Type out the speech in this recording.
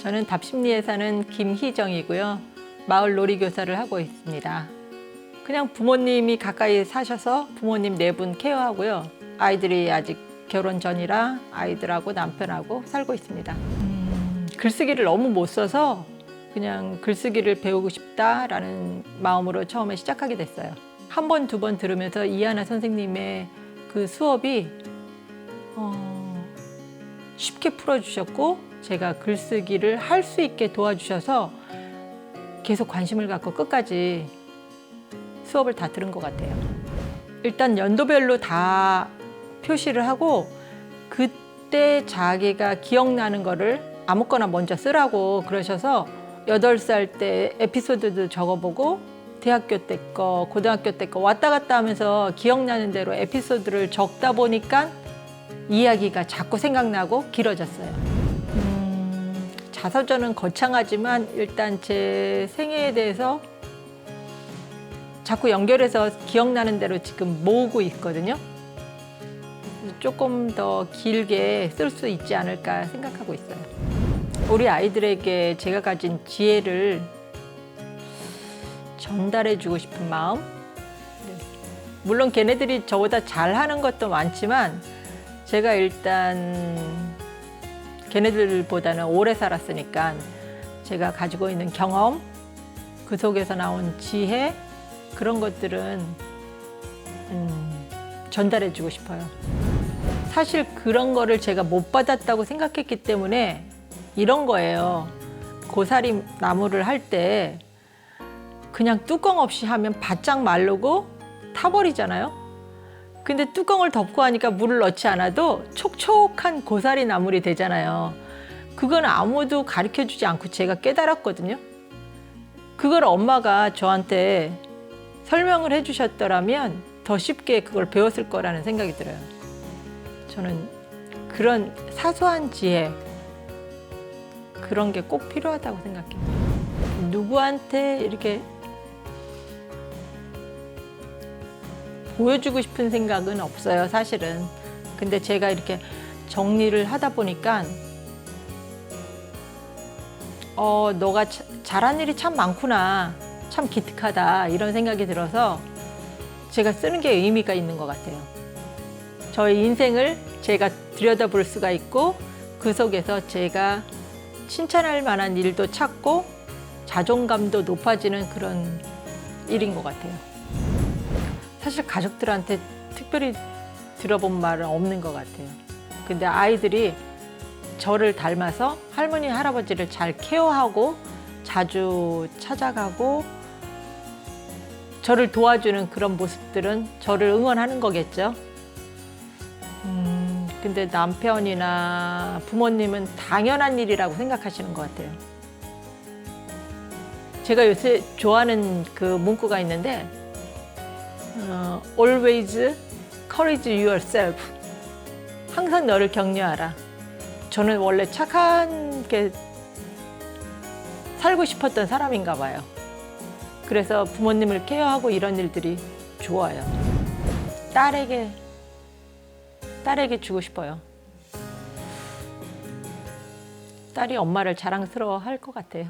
저는 답심리에 사는 김희정이고요. 마을 놀이교사를 하고 있습니다. 그냥 부모님이 가까이 사셔서 부모님 네 분 케어하고요. 아이들이 아직 결혼 전이라 아이들하고 남편하고 살고 있습니다. 음, 글쓰기를 너무 못 써서 그냥 글쓰기를 배우고 싶다라는 마음으로 처음에 시작하게 됐어요. 한 번, 두 번 들으면서 이하나 선생님의 그 수업이 어, 쉽게 풀어주셨고 제가 글쓰기를 할 수 있게 도와주셔서 계속 관심을 갖고 끝까지 수업을 다 들은 것 같아요. 일단 연도별로 다 표시를 하고 그때 자기가 기억나는 거를 아무거나 먼저 쓰라고 그러셔서 여덟 살 때 에피소드도 적어보고 대학교 때 거, 고등학교 때 거 왔다 갔다 하면서 기억나는 대로 에피소드를 적다 보니까 이야기가 자꾸 생각나고 길어졌어요. 음, 자서전은 거창하지만 일단 제 생애에 대해서 자꾸 연결해서 기억나는 대로 지금 모으고 있거든요. 조금 더 길게 쓸 수 있지 않을까 생각하고 있어요. 우리 아이들에게 제가 가진 지혜를 전달해 주고 싶은 마음. 네. 물론 걔네들이 저보다 잘하는 것도 많지만 제가 일단 걔네들보다는 오래 살았으니까 제가 가지고 있는 경험, 그 속에서 나온 지혜, 그런 것들은 음, 전달해 주고 싶어요. 사실 그런 거를 제가 못 받았다고 생각했기 때문에 이런 거예요. 고사리 나무를 할 때 그냥 뚜껑 없이 하면 바짝 마르고 타버리잖아요. 근데 뚜껑을 덮고 하니까 물을 넣지 않아도 촉촉한 고사리 나물이 되잖아요. 그건 아무도 가르쳐 주지 않고 제가 깨달았거든요. 그걸 엄마가 저한테 설명을 해 주셨더라면 더 쉽게 그걸 배웠을 거라는 생각이 들어요. 저는 그런 사소한 지혜, 그런 게 꼭 필요하다고 생각해요. 누구한테 이렇게 보여주고 싶은 생각은 없어요, 사실은. 근데 제가 이렇게 정리를 하다 보니까 어, 너가 자- 잘한 일이 참 많구나. 참 기특하다. 이런 생각이 들어서 제가 쓰는 게 의미가 있는 것 같아요. 저의 인생을 제가 들여다볼 수가 있고 그 속에서 제가 칭찬할 만한 일도 찾고 자존감도 높아지는 그런 일인 것 같아요. 사실 가족들한테 특별히 들어본 말은 없는 것 같아요. 근데 아이들이 저를 닮아서 할머니, 할아버지를 잘 케어하고 자주 찾아가고 저를 도와주는 그런 모습들은 저를 응원하는 거겠죠. 음, 근데 남편이나 부모님은 당연한 일이라고 생각하시는 것 같아요. 제가 요새 좋아하는 그 문구가 있는데, 어, always courage yourself. 항상 너를 격려하라. 저는 원래 착한 게 살고 싶었던 사람인가 봐요. 그래서 부모님을 케어하고 이런 일들이 좋아요. 딸에게 딸에게 주고 싶어요. 딸이 엄마를 자랑스러워 할 것 같아요.